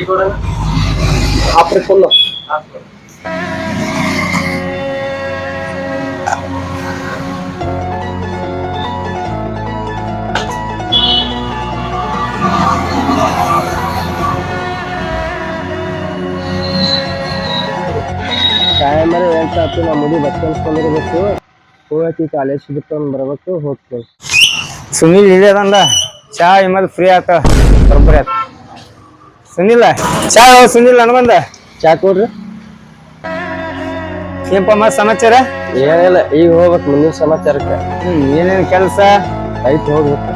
Tea ಕೊಡ ಆಫ್ರಿ full ಟೈಮಲ್ಲಿ ಎಂಟು ಆಯ್ತು ನಾ ಮುಡಿ ಬಸ್ ಅನ್ಸ್ಕೊಂಡಿರ್ಬೇಕು ಹೋಗಕ್ಕೆ ಕಾಲೇಜ್ ಬಿಟ್ಟು ಬರ್ಬೇಕು ಹೋಗ್ತೇವೆ ಸುನೀಲ್ ಇಲ್ಲೇ ಅದಂದ ಚಾ ಇಮ್ಮಲ್ ಫ್ರೀ ಆತ ಬರೋಬ್ಬರಿ ಆತ. ಸುನಿಲ್ಲ ಚಾ ಸುನಿಲ್ ನನ್ ಬಂದ? ಚಾ ಕೊಡ್ರಿ. ಏನಪ್ಪ ಮತ್ ಸಮಾಚಾರ? ಏನಿಲ್ಲ ಈಗ ಹೋಗ್ಬೇಕು ಮುಂದಿನ ಸಮಾಚಾರಕ್ಕೆ. ಹ್ಮ್ ಏನೇನ್ ಕೆಲಸ? ಐತಿ ಹೋಗ್ಬೇಕು.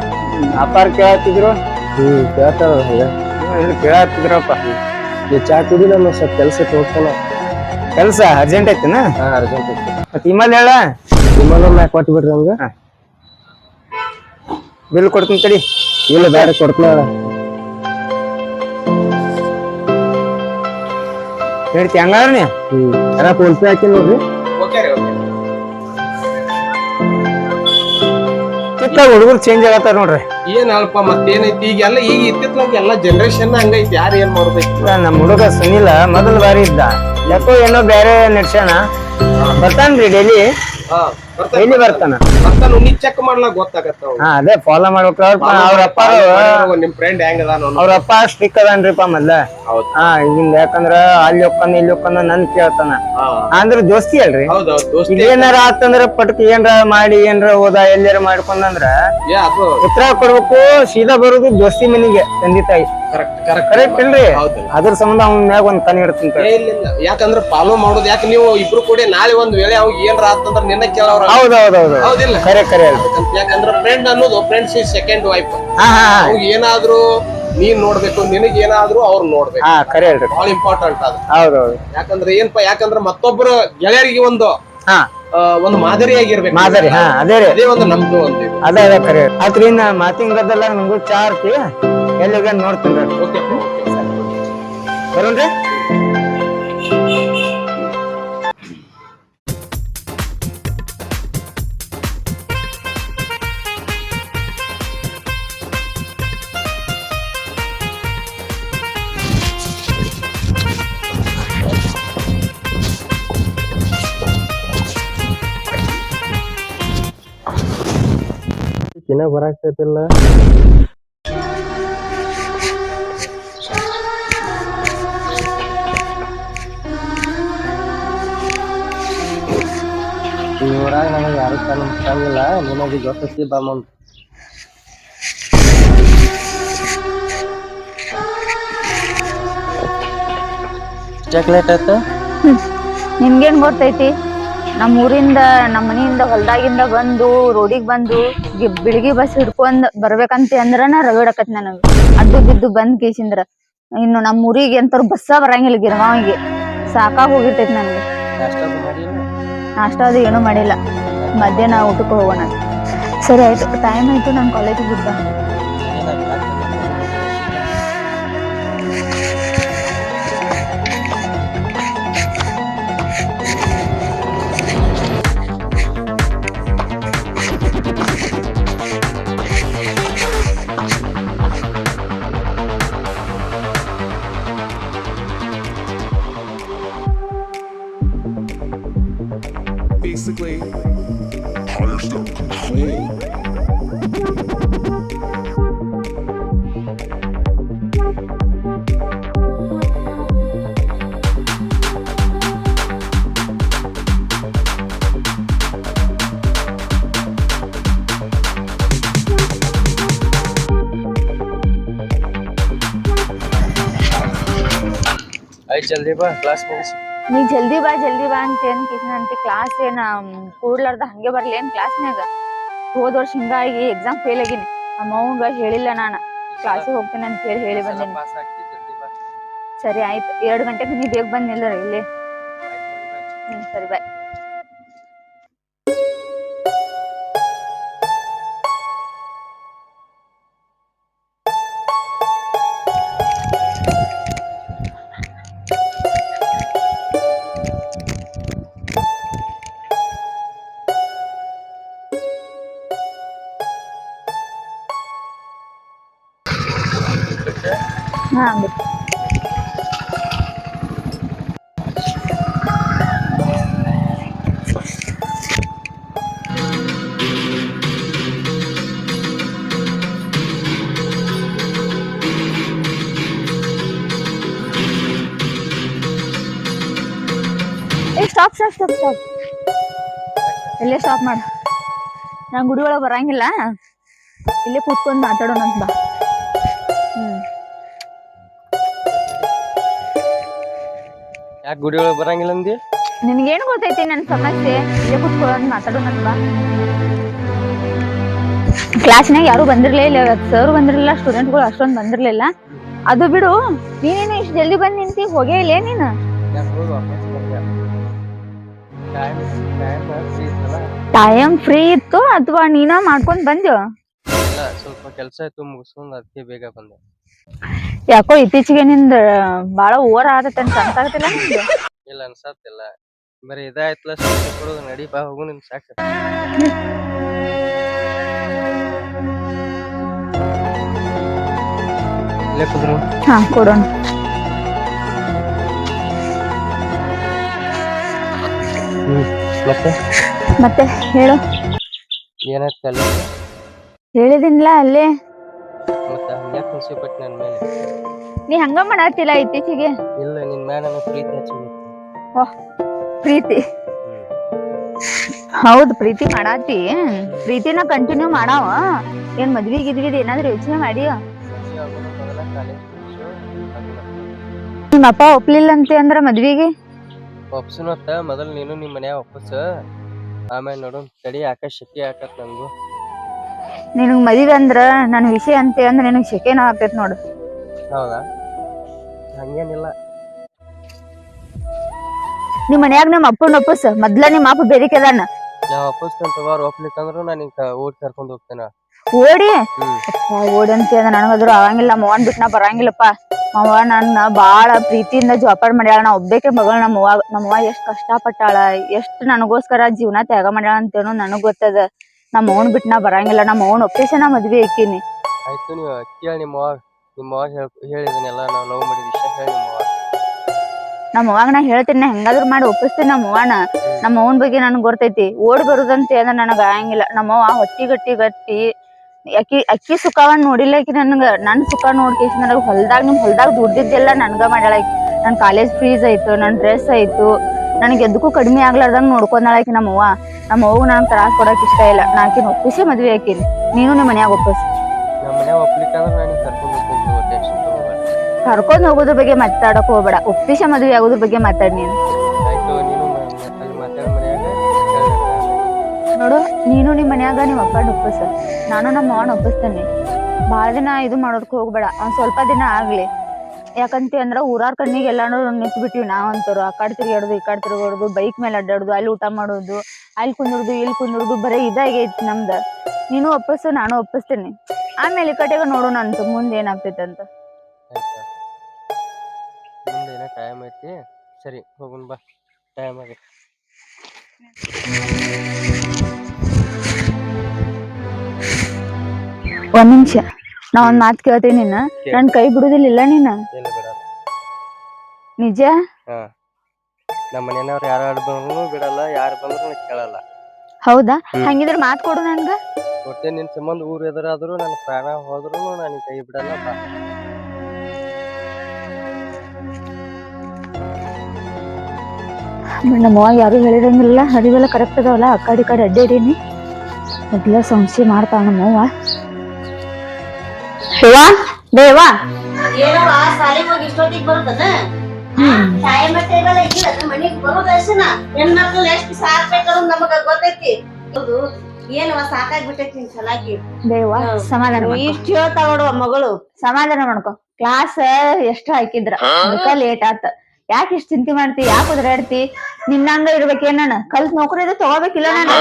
ಅಪಾರ ಕೇಳತ್ತಿದ್ರು ಹ್ಮ್ ಕೇಳ್ತಾರ ಕೇಳತ್ತಿದ್ರಪ್ಪ ಈ ಚಾ ಕುಡಿ ನಾನು ಸ್ವಲ್ಪ ಕೆಲ್ಸಕ್ಕೆ ಹೋಗ್ತಾನ. ಕೆಲಸ ಅರ್ಜೆಂಟ್ ಐತಿನ? ಹಾ ಅರ್ಜೆಂಟ್ ಐತಿ. ಮತ್ತೆ ಇಮಲ್ ಹೇಳ? ಮ್ಯಾಕ್ ಕೊಟ್ಟು ಬಿಡ್ರಿ ಹಂಗ ಬಿಲ್ ಕೊಡ್ತೀನಿ ತಡಿ. ಇಲ್ಲ ಬೇರೆ ಕೊಡ್ತಾನ. ಹೇಳ್ತಿ ಹಂಗಾರ ನೀ? ಫೋನ್ ಪೇ ಹಾಕಿ ನೋಡ್ರಿ? ಚಿಕ್ಕ ಹುಡುಗರು ಚೇಂಜ್ ಆಗತ್ತಾರ ನೋಡ್ರಿ. ಏನ್ ಅಲ್ಪ ಮತ್ತೇನೈತಿ? ಈಗೆಲ್ಲ ಈಗ ಇತ್ತಿತ್ಲಾಗ ಎಲ್ಲ ಜನರೇಷನ್ ಹಂಗೈತಿ ಯಾರು ಏನ್ ಮಾಡ್ಬೇಕು? ಈಗ ನಮ್ಮ ಹುಡುಗ ಸುನಿಲ ಮೊದಲ ಬಾರಿ ಇದ್ದ. ಯಾಕೋ ಏನೋ ಬೇರೆ ನಡ್ಸ್ಯಾನ. ಬರ್ತಾನ್ರಿ ಡೈಲಿ ಹಾ. ಡೈಲಿ ಬರ್ತಾನ? ಬರ್ತಾನ ನೀ ಚೆಕ್ ಮಾಡ್ಲಾಕ ಗೊತ್ತಾಗತ್ತ ಹಾ ಅದೇ ಫಾಲೋ ಮಾಡ್ಬೇಕು ಅವ್ರ. ಅವ್ರ ಅಪ್ಪ ನಿಮ್ ಫ್ರೆಂಡ್ ಹೆಂಗ್ ಅದಾನ ಅವ್ರ ಅಪ್ಪ ಅದಾನ್ರಿಪ್ಪ ಮೊದ್ಲ. ಹಾ ಹಿಂಗ ಯಾಕಂದ್ರ ಅಲ್ಲಿ ಒಕ್ಕಂದ ಇಲ್ಲಿ ಒಕ್ಕಂದ ನನ್ ಕೇಳ್ತಾನ. ಅಂದ್ರ ದೋಸ್ತಿ ಅಲ್ರಿ? ಏನಾರ ಆತಂದ್ರ ಪಟ್ಕ ಏನ್ರ ಮಾಡಿ ಏನ್ರ ಹೋದ ಎಲ್ಲಾರ ಮಾಡ್ಕೊಂಡಂದ್ರ ಉತ್ತರ ಕೊಡ್ಬೇಕು ಸೀದಾ ಬರೋದು ದೋಸ್ತಿ ಮನಿಗೆ ತಂದೆ ತಾಯಿ. ಕರೆಕ್ಟ್ ಇಲ್ರಿ ಅದ್ರ ಸಂಬಂಧ ಅವ್ನ ಮ್ಯಾಗ ಒಂದ್ ತನಿ ಇಡ್ತೀನಿ ಯಾಕಂದ್ರ ಫಾಲೋ ಮಾಡೋದು ಯಾಕೆ ನೀವು ಇಬ್ರು ಕೂಡ ನಾಳೆ ಒಂದ್ ವೇಳೆ ಅವ್ ಏನ್ರ ಆತಂದ್ರ ನಿನ್ನ ಕೇಳವ್ರ ಹೌದೌದೌದು. ಹೌದಿಲ್ಲ. ಕರೆ ಕರೆ ಅಲ್ರಿ ಯಾಕಂದ್ರ ಫ್ರೆಂಡ್ ಅನ್ನೋದು ಫ್ರೆಂಡ್ಸ್ ಇಸ್ ಸೆಕೆಂಡ್ ವೈಫ್ ಹಾ ಹಾ ಹಾ. ಅವ್ಗ್ ಏನಾದ್ರೂ ನೀನ್ ನೋಡ್ಬೇಕು ನಿನಗೆ ಏನಾದ್ರೂ ಅವ್ರು ನೋಡ್ಬೇಕು. ಹಾ ಕರೆ ಅಲ್ರಿ ಬಹಳ ಇಂಪಾರ್ಟೆಂಟ್ ಅದು. ಹೌದೌದು. ಯಾಕಂದ್ರೆ ಏನಪ್ಪಾ ಯಾಕಂದ್ರೆ ಮತ್ತೊಬ್ಬರ ಗೆಳೆಯರಿಗೆ ಒಂದು ಹಾ. ಆ, ಒಂದು ಮಾದರಿಯಾಗಿರ್ಬೇಕು ಮಾದರಿ ಹಾ ಅದೇ ರೀ. ಅದೇ ಒಂದು ನಮ್ದು ಇದು. ಅದೇ ಅದೇ ಕರೆ ಆತ್ರಿ ನಾ ಮಾತಿನ ಗದ್ದಲ್ಲ ನಂಗೂ ಚಾ ಆರ್ತಿ ಎಲ್ಲಿಗೆ ನೋಡ್ತೀನಿ ಓಕೆ ಬರೋಣ್ರಿ? ಇನ್ನ ಬರಾಕ್ತೈತಿಲ್ಲ. ಊರಾಗ ನನಗೆ ಯಾರು ತನ್ನ ಮುಟ್ಟಂಗಿಲ್ಲ ನಿನಗೆ ಗೊತ್ತೈತಿ ಬಾ ಮುಂದ್ ಚಾಕ್ಲೇಟ್ ಆಯ್ತು ನಿಮ್ಗೇನ್ ಗೊತ್ತೈತಿ? ನಮ್ಮ ಊರಿಂದ ನಮ್ಮ ಮನೆಯಿಂದ ಹೊಲ್ದಾಗಿಂದ ಬಂದು ರೋಡಿಗೆ ಬಂದು ಗಿ- ಬಿಳಿಗಿ ಬಸ್ ಹಿಡ್ಕೊಂಡ್ ಬರ್ಬೇಕಂತ ಅಂದ್ರನ ರಗಡಕತ್ ನನಗ. ಅದ್ದು ಬಿದ್ದು ಬಂದ್ ಕೇಸಿಂದ್ರ. ಇನ್ನು ನಮ್ಮ ಊರಿಗೆ ಎಂತವ್ರು ಬಸ್ಸ ಬರಂಗಿಲ್ಲ ಗಿರ್ಮಾವಿಗೆ ಸಾಕಾಗ್ ಹೋಗಿರ್ತೈತಿ ನನಗೆ. ನಾಷ್ಟ ಅದು ಏನೂ ಮಾಡಿಲ್ಲ. ಮಧ್ಯಾಹ್ನ ಊಟಕ್ಕೆ ಹೋಗೋಣ. ಸರಿ ಆಯ್ತು. ಟೈಮ್ ಆಯ್ತು ನಾನು ಕಾಲೇಜಿಗೆ ಬಿಟ್ಟು ಜಲ್ದಿ ಬಾ ಕ್ಲಾಸ್ ಮುಗಿಸಿ ನೀ ಜಲ್ದಿ ಬಾ ಜಲ್ದಿ ಬಾ ಅಂತ ಏನ್ ಅಂತ ಕ್ಲಾಸ್ ಏನ ಕೂಡ್ಲಾರ್ದ ಹಂಗೆ ಬರ್ಲಿ ಏನ್ ಕ್ಲಾಸ್ನ್ಯಾಗ ಹೋದ ವರ್ಷ ಹಿಂಗಾಗಿ ಎಕ್ಸಾಮ್ ಫೇಲ್ ಆಗಿನಿ. ನಮ್ಮ ಅವಂಗ ಹೇಳಿಲ್ಲ ನಾನು. ಕ್ಲಾಸಿಗೆ ಹೋಗ್ತೇನೆ ಅಂತ ಹೇಳಿ ಹೇಳಿ ಬಂದೇನಿ. ಪಾಸ್ ಆಗ್ತಿ ಜಲ್ದಿ ಬಾ. ಸರಿ ಆಯ್ತು. ಎರಡು ಗಂಟೆಗೆ ನೀ ಬೇಗ ಬಂದ್ ನಿಲ್ಲರ ಇಲ್ಲಿ. ಸರಿ ಬಾಯ್ ಸ್ಟಾಪ್ ಸ್ಟಾಪ್ ಸ್ಟಾಪ್ ಸ್ಟಾಪ್. ಇಲ್ಲೇ ಸ್ಟಾಪ್ ಮಾಡು. ನಾನು ಗುಡಿ ಒಳಗೆ ಬರಂಗಿಲ್ಲ. ಇಲ್ಲೇ ಕೂತ್ಕೊಂಡು ಮಾತಾಡೋಣ ಅಂತ ಬಾ. ಯಾಕೆ ಗುಡಿ ಒಳಗೆ ಬರಂಗಿಲ್ಲ ಅಂದಿ ನಿನ್ಗೇನ್ ಗೊತ್ತೈತಿ ನನ್ನ ಸಮಸ್ಯೆ? ಇಲ್ಲೇ ಕೂತ್ಕೊಳ್ಳೋಣ ಮಾತಾಡೋಣ ಅಂತ ಬಾ. ಕ್ಲಾಸ್ನಾಗ ಯಾರು ಬಂದಿರ್ಲಿಲ್ಲ ಸರ್ ಬಂದಿರಲಿಲ್ಲ ಸ್ಟೂಡೆಂಟ್ಗಳು ಅಷ್ಟೊಂದು ಬಂದಿರಲಿಲ್ಲ. ಅದು ಬಿಡು ನೀನೇನು ಇಷ್ಟು ಜಲ್ದಿ ಬಂದು ನಿಂತಿ? ಹೋಗೇ ಇಲ್ಲೇ ನೀನು? ಟೈಮ್ ಫ್ರೀ ಇತ್ತು ಅಥವಾ ನೀನ ಮಾಡ್ಕೊಂಡ್ ಬಂದ್ಯೋ? ಇಲ್ಲ ಸ್ವಲ್ಪ ಕೆಲಸ ಇತ್ತು ಮುಗಿಸ್ಕೊಂಡು ಅದಕ್ಕೆ ಬೇಗ ಬಂದೆ. ಯಾಕೋ ಇತ್ತೀಚೆಗೆ ನಿಂದ ಬಹಳ ಓವರ್ ಆಗತ್ತೆ ಅಂತ ಅನ್ಸಾಗತ್ತಿಲ್ಲ ಇಲ್ಲ ಅನ್ಸತ್ತಿಲ್ಲ ಬರೀ ಇದಾಯ್ತಲ್ಲ ಸ್ವಲ್ಪ ಕೊಡೋದು ನಡಿ ಬಾ ಹೋಗು ನಿಮ್ ಸಾಕು. ಇಲ್ಲೇ ಕುದ್ರು. ಹಾ ಕೊಡೋಣ. ಮತ್ತೆ? ಮತ್ತೆ ಹೇಳು. ಏನಾಯ್ತು ಅಲ್ಲಿ? ಹೇಳಿದಿನ್ಲ ಅಲ್ಲೇ? ಮತ್ತೆ ಹಂಗ್ಯಾಕೆ ಖುಷಿ ಪಟ್ಟು ನನ್ನ ಮೇಲೆ. ನೀ ಹಂಗ ಮಾಡತ್ತಿಲ್ಲ ಇತ್ತೀಚೆಗೆ? ಇಲ್ಲ ನಿನ್ ಮೇಲೆ ನನಗೆ ಪ್ರೀತಿ ಹಚ್ಚಿದೆ ಪ್ರೀತಿ? ಹೌದು ಪ್ರೀತಿ ಮಾಡಾತಿ. ಪ್ರೀತಿನ ಕಂಟಿನ್ಯೂ ಮಾಡಾವ. ಏನ್ ಮದ್ವಿ ಗಿದ್ವಿದ್ ಏನಾದ್ರು ಯೋಚನೆ ಮಾಡಿಯ? ನಿಮ್ಮ ಅಪ್ಪ ಒಪ್ಲಿಲ್ಲ ಅಂತೆ ಅಂದ್ರ ಮದ್ವಿಗೆ? ಒಪ್ಸುನತ್ತ ಮೊದಲು ನೀನು ನಿಮ್ಮ ಮನ್ಯಾಗ ಒಪ್ಪಸ ಆಮೇಲೆ ನೋಡು ತಡಿ ಆಕಾಶ ಶಕ್ತಿ ಆಕತ್ ನಂದು ನಿನಗ್ ಮದ್ವಿ ಅಂದ್ರ ನನ್ ವಿಷಯ ಅಂತ ಅಂದ್ರ ನಿನಗ್ ಶೆಕೆನ ಆಗ್ತೈತ್ ನೋಡು. ಹೌದಾ? ಹಂಗೇನಿಲ್ಲ. ನಿಮ್ ಮನ್ಯಾಗ ನಮ್ಮ ಅಪ್ಪನ ಒಪ್ಪಸ್ ಮೊದ್ಲ ನಿಮ್ಮ ಅಪ್ಪ ಬೇರಿಕೆ ಅದಾನ. ನಾ ಒಪ್ಪಿಸ್ತೇನೆ ತಗೋರ್ ಒಪ್ಲಿಕ್ಕಂದ್ರು ನಾನು ಈಗ ಓಟ್ ಕರ್ಕೊಂಡ್ ಹೋಗ್ತೇನೆ. ಓಡಿ? ಓಡಿ ಅಂತ ನನಗದ್ರು ಆಗಂಗಿಲ್ಲ. ಮವನ್ ಬಿಟ್ಟು ನಾ ಬರಂಗಿಲ್ಲಪ್ಪ. ಮವ ನನ್ನ ಬಾಳ ಪ್ರೀತಿಯಿಂದ ಜೋಪಾನ ಮಾಡ್ಯಾಳ. ನಾ ಒಬ್ಬೇಕೆ ಮಗಳು ನಮ್ಮವ್ವ ನಮ್ಮವ್ವ ಎಷ್ಟ್ ಕಷ್ಟ ಪಟ್ಟಾಳ ಎಷ್ಟ್ ನನಗೋಸ್ಕರ ಜೀವನ ತ್ಯಾಗ ಮಾಡ್ಯಾಳ ಅಂತೇನೋ ನನಗ್ ಗೊತ್ತದ. ನಮ್ಮ ಅವ್ವನ್ ಬಿಟ್ಟು ನಾ ಬರಂಗಿಲ್ಲ. ನಮ್ಮ ಅವ್ವನ್ ಒಪ್ಪಿಸಿ ನಾ ಮದ್ವೆ ಆಕೀನಿ. ಆಯ್ತು ನೀವು ಕೇಳಿ ನಿಮ್ಮ ಅವಾಗ ನಿಮ್ಮ ಅವಾಗ ಹೇಳ್ ಹೇಳಿದನೆಲ್ಲ ನಾವು ಲವ್ ಮಾಡಿದ ವಿಷಯ ಹೇಳಿ ನಿಮ್ಮ ಅವಾಗ ನಮ್ಮ ಅವ್ವಾಗ ನಾ ಹೇಳ್ತೀನಿ ಹೆಂಗಾದ್ರು ಮಾಡಿ ಒಪ್ಪಿಸ್ತೀನಿ ನಮ್ಮ ಅವ್ವನ. ನಮ್ಮ ಅವ್ವನ್ ಬಗ್ಗೆ ನನಗ್ ಗೊತ್ತೈತಿ. ಓಡ್ ಬರುದಂತ ಏನ ನನಗ ಆಗಂಗಿಲ್ಲ ನಮ್ಮವ್ವ ಹೊಟ್ಟಿ ಗಟ್ಟಿ ಗಟ್ಟಿ ಅಕ್ಕಿ ಅಕ್ಕಿ ಸುಖವನ್ನ ನೋಡಿಲ್ಲ ಆಕಿ ನನ್ಗ. ನನ್ ಸುಖ ನೋಡ್ಕೇಶ್ ನನಗ ಹೊಲ್ದಾಗ ನಿಮ್ ಹೊಲ್ದಾಗ ದುಡ್ಡಿದ್ದೆಲ್ಲ ನನ್ಗ ಮಾಡ್ಯಾಳ ಆಕಿ. ನನ್ ಕಾಲೇಜ್ ಫೀಸ್ ಆಯ್ತು ನನ್ ಡ್ರೆಸ್ ಆಯ್ತು. ನನಗೆ ಎದಕ್ಕೂ ಕಡಿಮೆ ಆಗ್ಲಾರ್ದಂಗ್ ನೋಡ್ಕೊಂಡಾಳ ಆಕಿ ನಮ್ಮ ಅವ್ವ ನಮ್ಮ ಅವ್ವ ನನ್ ತ್ರಾಸ್ ಕೊಡಕ್ ಇಷ್ಟ ಇಲ್ಲ. ನಾ ಆಕಿನ ಒಪ್ಪಿಸಿ ಮದ್ವೆ ಆಕಿನಿ. ನೀನು ನಿಮ್ಮ ಮನ್ಯಾಗ ಒಪ್ಪಿಸ್. ನಮ್ಮ ಕರ್ಕೊಂಡ್ ಹೋಗೋದ್ರ ಬಗ್ಗೆ ಮಾತಾಡಕ್ ಹೋಗ್ಬೇಡ. ಒಪ್ಪಿಸಿ ಮದ್ವೆ ಆಗೋದ್ರ ಬಗ್ಗೆ ಮಾತಾಡ್ ನೀನು. ನೀನು ನಿಮ್ ಮನ್ಯಾಗ ನಿಮ್ ಅಪ್ಪನ ಒಪ್ಪಿಸ ನಾನು ನಮ್ಮ ಅವನ ಒಪ್ಪಿಸ್ತೇನೆ. ಬಾಳ ದಿನ ಇದು ಮಾಡೋದಕ್ ಹೋಗ್ಬೇಡ. ಒಂದು ಸ್ವಲ್ಪ ದಿನ ಆಗ್ಲಿ. ಯಾಕಂತ ಅಂದ್ರ ಊರಾರ್ ಕಣ್ಣಿಗೆ ಎಲ್ಲಾನು ನಿಂತ್ ಬಿಟ್ಟಿವಿ ನಾವಂತರು ಆ ಕಡೆ ತಿರುಗಾಡೋದು ಈ ಕಡೆ ತಿರ್ಗಾಡುದು ಬೈಕ್ ಮೇಲೆ ಅಡ್ಡಾಡೋದು, ಅಲ್ಲಿ ಊಟ ಮಾಡೋದು, ಅಲ್ಲಿ ಕುಂದ್ರದು, ಇಲ್ಲಿ ಕುಂದ್ರದು, ಬರೀ ಇದಾಗೈತಿ ನಮ್ದು. ನೀನು ಒಪ್ಪಿಸು, ನಾನು ಒಪ್ಪಿಸ್ತೇನೆ. ಆಮೇಲೆ ಈ ಕಡೆಗೆ ನೋಡೋಣ ಅಂತ ಮುಂದೆ ಏನಾಗ್ತೈತಂತ ಮುಂದೆ ಟೈಮ್ ಐತಿ. ಸರಿ ಹೋಗೋಣ ಬಾ. ಟೈಮ್ ಆಗೈತಿ ಒಂದ್ ನಿಮಿಷ. ನಾ ಒಂದ್ ಮಾತ್ ಕೇಳ್ತೀನಿ ನಿನ್ನ. ನನ್ ಕೈ ಬಿಡುದಿಲ್ಲ ನೀನ? ಇಲ್ಲ ಬಿಡಲ್ಲ. ನಿಜ? ಹಾ. ನಮ್ಮ ಮನೆಯವ್ರು ಯಾರು ಬಂದ್ರು ಬಿಡಲ್ಲ ಯಾರು ಬಂದ್ರು ಕೇಳಲ್ಲ. ಹೌದಾ? ಹ್ಮ್. ಹಂಗಿದ್ರ ಮಾತ್ ಕೊಡು ನನ್ಗ. ಒಟ್ಟೆ ನಿನ್ ಸಂಬಂಧ ಊರ್ ಎದುರಾದ್ರು ನನ್ನ ಪ್ರಾಣ ಹೋದ್ರು ನಾನು ಕೈ ಬಿಡಲ್ಲ ಬಾ. ನಮ್ಮ ಅವ್ವ ಯಾರು ಹೇಳಿರಂಗಿಲ್ಲ. ಹರಿವೆಲ್ಲ ಕರೆಕ್ಟ್ ಅದಾವಲ್ಲ ಆ ಕಡೆ ಈ ಕಡೆ ಅಡ್ಡಾಡೀನಿ. ಮೊದ್ಲ ಸಂಶಯ ಮಾಡ್ತಾಳ ನಮ್ಮವ್ವ ಶಿವ? ದೇವ? ದೇವ ಸಮಾಧಾನ. ಇಷ್ಟ ಹೇಳ್ತಾವ ಮಗಳು. ಸಮಾಧಾನ ಮಾಡ್ಕೊ. ಕ್ಲಾಸ್ ಎಷ್ಟ ಹಾಕಿದ್ರ. ಅದಕ್ಕ ಲೇಟ್ ಆತ. ಯಾಕೆ ಇಷ್ಟ ಚಿಂತೆ ಮಾಡ್ತಿ? ಯಾಕೆ ಉದ್ರಾಡ್ತಿ? ನಿನ್ನಂಗ ಇರ್ಬೇಕೇನ್ ಕಲ್ತ್ ನೌಕರಿ ಇದು ತಗೋಬೇಕಿಲ್ಲ ನಾನು.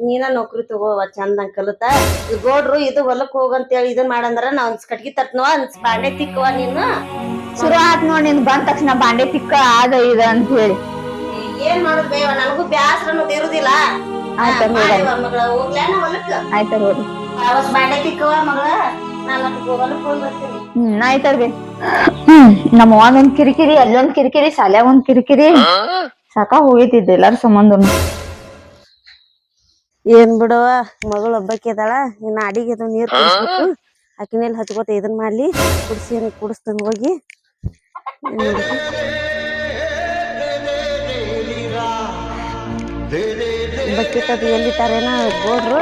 ನೀನ ನೌಕರಿ ತಗೋವ ಚಂದಂಗ್ ಕಲಿತ. ಈ ಗೋಡ್ರು ಇದು ಹೊಲಕ್ ಹೋಗಂತೇಳಿ ಇದನ್ ಮಾಡಂದ್ರ ನಾ ಒಂದ್ ಕಟ್ಗಿ ತರ್ತ್ನವ ಒಂದ್ ಬಾಂಡೆ ತಿಕ್ಕವ ನೀನು. ಶುರು ಆತ್ ನೋಡ್ ನಿನ್ ಬಂದ ತಕ್ಷಣ ಬಾಂಡೆ ತಿಕ್ಕ ಆದ ಇದ ಅಂತ ಹೇಳಿ. ಏನ್ ಮಾಡುದ್ ಬೇವ? ನನಗೂ ಬ್ಯಾಸ್ರ ಅನ್ನೋದು ಇರುದಿಲ್ಲ. ಆಯ್ತ. ಮಗಳ ಹೋಗ್ಲೇನ ಹೊಲಕ್ಕ ಆಯ್ತ ಹೋಗಿ ಅವತ್ ಬಾಂಡೆ ತಿಕ್ಕವ ಮಗಳ ಹ್ಮ್ ಆಯ್ತಲ್ರಿ ಹ್ಮ್ ನಮ್ಮ ಒಂದ್ ಕಿರಿಕಿರಿ ಅಲ್ಲೊಂದ್ ಕಿರಿಕಿರಿ ಶಾಲ್ಯಾಗ ಒಂದ್ ಕಿರಿಕಿರಿ. ಸಾಕ ಹೋಗಿದ್ದ ಎಲ್ಲಾರ ಸಂಬಂಧನು. ಏನ್ ಬಿಡವ ಮಗಳು ಇದಾಳ ಇನ್ನ ಅಡಿಗೆ ನೀರ್ ಕುಡಿಸ್ಬೇಕು. ಆಕಿನಲ್ಲಿ ಹಚ್ಕೋತ ಇದನ್ ಮಾಡ್ಲಿ, ಕುಡಿಸಿ ಕುಡಿಸ್ತಾನ ಹೋಗಿ. ಅದು ಎಲ್ಲಿಟ್ಟಾರೇನ ಗೋಡ್ರು.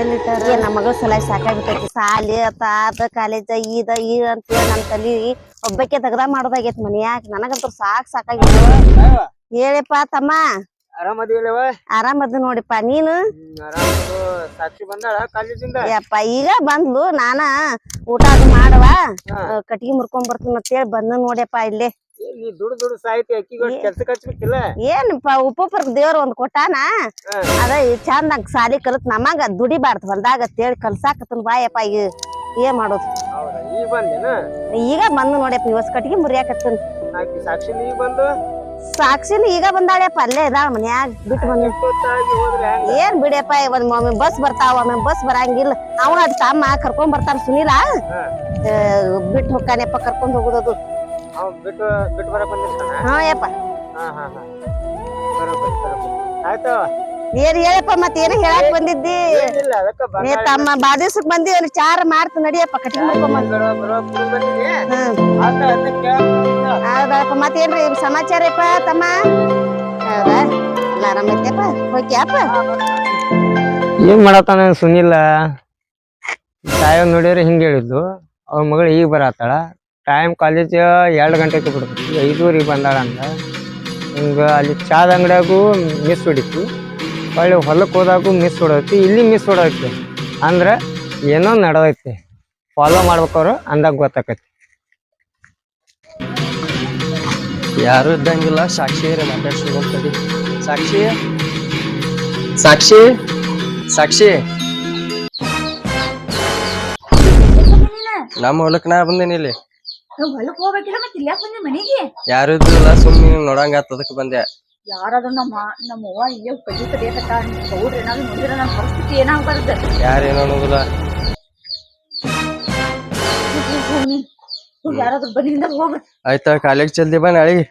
ಎಲ್ಲಿಟ್ಟಾರ? ನಮ್ಮ ಮಗಳ ಸಲ ಸಾಕಾಗ್ಬಿಟ್ಟೈತಿ. ಸಾಲಿ ಅದ ಕಾಲೇಜ, ಇದ, ಈ ಅಂತ ನಮ್ ತಲಿ ಒಬ್ಬಕ್ಕೆ ತಗದ ಮಾಡೋದಾಗೈತಿ ಮನ್ಯಾಗ. ನನಗಂತೂ ಸಾಕ್ ಸಾಕಾಗಿತ್ತು ಹೇಳಪ್ಪ ತಮ್ಮ. ಆರಾಮದಿಲ್ಲವ ಆರಾಮದ ನೋಡಿಪ್ಪ ನೀನು? ಆರಾಮದು. ಸಾಕ್ಷಿ ಬಂದಾಳ ಕಾಲೇಜಿಂದ? ಯಪ್ಪ ಈಗ ಬಂದ್ಲು ನಾನ ಊಟ ಅದು ಮಾಡವ. ಕಟ್ಟಿಗೆ ಮುರ್ಕೊಂಡ್ ಬರ್ತೀನಿ ಅಂತೇಳಿ ಬಂದ ನೋಡ್ಯಪ್ಪ ಇಲ್ಲೇ. ಏ, ನೀ ದುಡ್ಡು ದುಡ್ಡು ಸಾಯ್ತಿ ಅಕ್ಕಿಗಳು ಕೆಲ್ಸಕ್ಕೆ ಹಚ್ಬೇಕಿಲ್ಲ? ಏನಪ್ಪ ಉಪಪರ್ ದೇವ್ರ ಒಂದ್ ಕೊಟ್ಟಾನ? ಅದ ಚಂದ ಸಾಲಿ ಕಲಿತ್ ನಮಗ ದುಡಿಬಾರ್ದು ಹೊಲ್ದಾಗ ತೇಳಿ ಕಲ್ಸಾಕತ್ತನ್ ಬಾಯಪ್ಪ ಈಗ ಏನ್ ಮಾಡೋದು. ಈಗ ಬಂದ ನೋಡ್ಯಪ್ಪ ಇವಸ್ ಕಟ್ಟಿಗೆ ಮುರಿಯಾಕತ್ತನ್. ಸಾಕ್ಷಿ ನೀ ಬಂದು? ಸಾಕ್ಷಿನ ಈಗ ಬಂದಾಳ್ಯಪ್ಪ ಅಲ್ಲೇ ಇದಾಳ ಮನ್ಯಾಗ ಬಿಟ್ಟು ಬಂದ ಏನು ಬಿಡಪ್ಪ ಒಂದ್ ಒಮ್ಮೆ ಬಸ್ ಬರ್ತಾವ ಒಮ್ಮೆ ಬಸ್ ಬರಂಗಿಲ್ಲ ಅವನ ಅದ್ ತಮ್ಮ ಕರ್ಕೊಂಡ್ ಬರ್ತಾನ ಸುನೀಲ ಬಿಟ್ಟು ಹೋಗ್ತಾನೆಪ್ಪ ಕರ್ಕೊಂಡ್ ಹೋಗುದದು ಹಾ ಯಪ್ಪ ಏನ್ ಹೇಳಪ್ಪ ಮತ್ ಏನ ಹೇಳಕ್ ಬಂದಿದ್ದಿ ನೀ ತಮ್ಮ ಬಾದಿಸಕ್ ಬಂದಿ ಚಾರ ಮಾಡ್ತು ನಡಿಯಪ್ಪ ಕಟ್ಗಿ ಅದಕ್ಕೆ ಹೌದಪ್ಪ ಮತ್ತೇನ್ರಿ ಸಮಾಚಾರ ಯಪ್ಪ ತಮ್ಮ? ಹೌದಾ? ಎಲ್ಲ ಆರಾಮೈತೆಪ್ಪ ಹೋಗ್ಯಾಪ ಏನ್ ಮಾಡತ್ತಾನ ಸುನಿಲ್ಲ ಸಾಯೋ ನೋಡಿದ್ರೆ ಹಿಂಗೆ ಹೇಳಿದ್ಲು. ಅವ್ರ ಮಗಳು ಈಗ ಬರತ್ತಾಳ. ಟೈಮ್ ಕಾಲೇಜ್ ಎರಡು ಗಂಟೆಗೆ ಬಿಡ್ತೀವಿ ಐದೂರಿಗೆ ಬಂದಾಳ ಅಂತ ಹಿಂಗ ಅಲ್ಲಿ ಚಾದ ಅಂಗಡಿಯಾಗೂ ಮಿಸ್ ಹೊಡಿತು. ಹೊಳ್ಳಿ ಹೊಲಕ್ಕೆ ಹೋದಾಗೂ ಮಿಸ್ ಹೊಡೈತಿ. ಇಲ್ಲಿ ಮಿಸ್ ಹೊಡೈತಿ ಅಂದ್ರೆ ಏನೋ ನಡೆದೈತಿ. ಫಾಲೋ ಮಾಡ್ಬೇಕವ್ರು ಅಂದಾಗ ಗೊತ್ತಾಕೈತಿ. ಯಾರು ಇದ್ದಂಗಿಲ್ಲ. ಸಾಕ್ಷಿಯರ ಮಾತಾಡ್ಸ್ಕೊಂಡ್ ಸಾಕ್ಷಿ? ಸಾಕ್ಷಿ? ಸಾಕ್ಷಿ? ನಮ್ಮ ಹೊಲಕ್ ನಾ ಬಂದೇನಿ ಇಲ್ಲಿ? ಹೊಲಕ್ ಹೋಗ್ಬೇಕಿಲ್ಲ ಮತ್ತೆ ಇಲ್ಲ ಬಂದೆ ಮನೆಗೆ? ಯಾರು ಇದ್ದಿಲ್ಲ ಸುಮ್ಮನೆ ನೋಡಂಗ ಅದಕ್ಕೆ ಬಂದೆ. ಯಾರಾದ್ರೂ ನಮ್ಮ ನಮ್ಮ ಅವ್ವ ಇಲ್ಲೇ ಕಡಿಯಕತ್ತ ಗೌಡ್ರ ಏನಾದ್ರು ನೋಡಿದ್ರೆ ನನ್ನ ಪರಿಸ್ಥಿತಿ ಏನಾಗ್ಬಾರ್ದು. ಯಾರೇನೋ ಅನ್ನೋದಿಲ್ಲ. ಯಾರಾದ್ರೂ ಹೋಗ ಆಯ್ತಾ ಕಾಲೇಜ್ ಜಲ್ದಿ ಬಾ ನಾಳೆಗೆ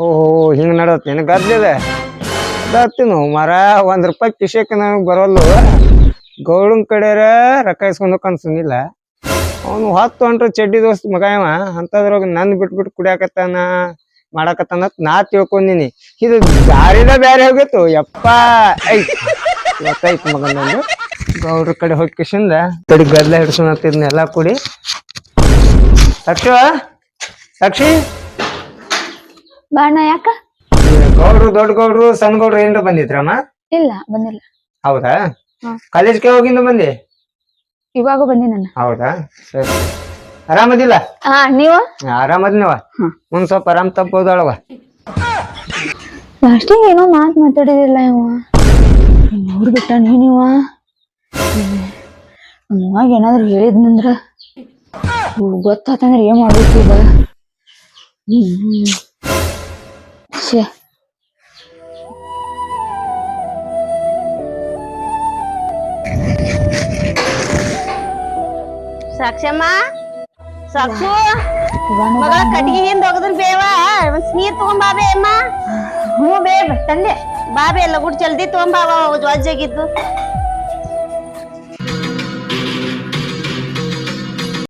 ಓಹೋ ಹಿಂಗ್ ನಡತ್ತೇನು ಗದ್ಲಿದೆ ಗತ್ತಿನು ಮರ ಒಂದ್ ರೂಪಾಯಿ ಕಿಶಕ್ ನನಗೆ ಬರೋಲ್ಲ. ಗೌಡನ್ ಕಡೆರ ರೊಕ್ಕ ಇಸ್ಕೊಂಡು ಅನ್ಸಂಗಿಲ್ಲ ಅವನು ಹತ್ತು ಹೊಂಟ್ರೆ ಚಡ್ಡಿ ದೋಸ್ತ್ ಮಗ ಇವ ಅಂತದ್ರಾಗ ನನ್ ಬಿಟ್ಬಿಟ್ಟು ಕುಡಿಯಾಕತ್ತಾನ ಮಾಡಾಕತ್ತಾನ ನಾ ತಿಳ್ಕೊಂಡಿನಿ. ಇದು ದಾರಿದ ಬ್ಯಾರೆ ಹೋಗಿತ್ತು. ಯಪ್ಪ. ಐ ಗೊತ್ತಾಯ್ತು ಮಗನೊಂದು ಗೌಡ್ರ ಕಡೆ ಹೋಗಿ ಕಿಶಿಂದ ಕಡೆ ಗದ್ಲ ಹಿಡ್ಸೋಣತ್ತಿದ್ನೆಲ್ಲ ಕುಡಿ. ಸಾಕ್ಷಿ ಸಾಕ್ಷಿ? ಬಾಣ ಯಾಕ? ಗೌಡ್ರು ದೊಡ್ಡ ಗೌಡ್ರು ಸಣ್ಣ ಗೌಡ್ರು ಏನ್ರ ಬಂದಿದ್ರಮ್ಮ? ಇಲ್ಲ ಬಂದಿಲ್ಲ. ಹೌದಾ. ಕಾಲೇಜ್ಗೆ ಹೋಗಿಂದ ಬಂದಿ? ಇವಾಗ ಬನ್ನಿ ನನ್ನ. ಹೌದಾ? ಸರಿ. ಆರಾಮದಿಲ್ಲ? ಹಾ ನೀವು? ಆರಾಮದ್ನವ. ಒಂದ್ ಸ್ವಲ್ಪ ಆರಾಮ್ ತಪ್ಪೋದಳವ ಲಾಸ್ಟಿಗೆ ಏನೋ ಮಾತ್ ಮಾತಾಡಿದಿಲ್ಲ ಇವ ನೋಡ್ಬಿಟ್ಟ ನೀನಿವ ನಮ್ಮವಾಗ ಏನಾದ್ರು ಹೇಳಿದ್ನಂದ್ರ ಗೊತ್ತಾತಂದ್ರೆ ಏನ್ ಮಾಡ್ಬೇಕು ಈಗ? ಹ್ಮ್. ಶ್ಯೆ. ಸಾಕ್ಷಮ್ಮ ಸಾಕ್ಷು ಮಗಳ ಕಟ್ಗಿ ಹಿಂದ್ ಹೋಗದನ್ ಬೇವ ಒಂದ್ ನೀರ್ ತಗೊಂಬಾ ಬೇ ಅಮ್ಮ. ಹ್ಞೂ ಬೇಬ್ ತಂದೆ. ಬಾ ಬೇ ಗುಡ್ ಜಲ್ದಿ ತಗೊಂಬಾ ವಜ್ಜಾಗಿದ್ದು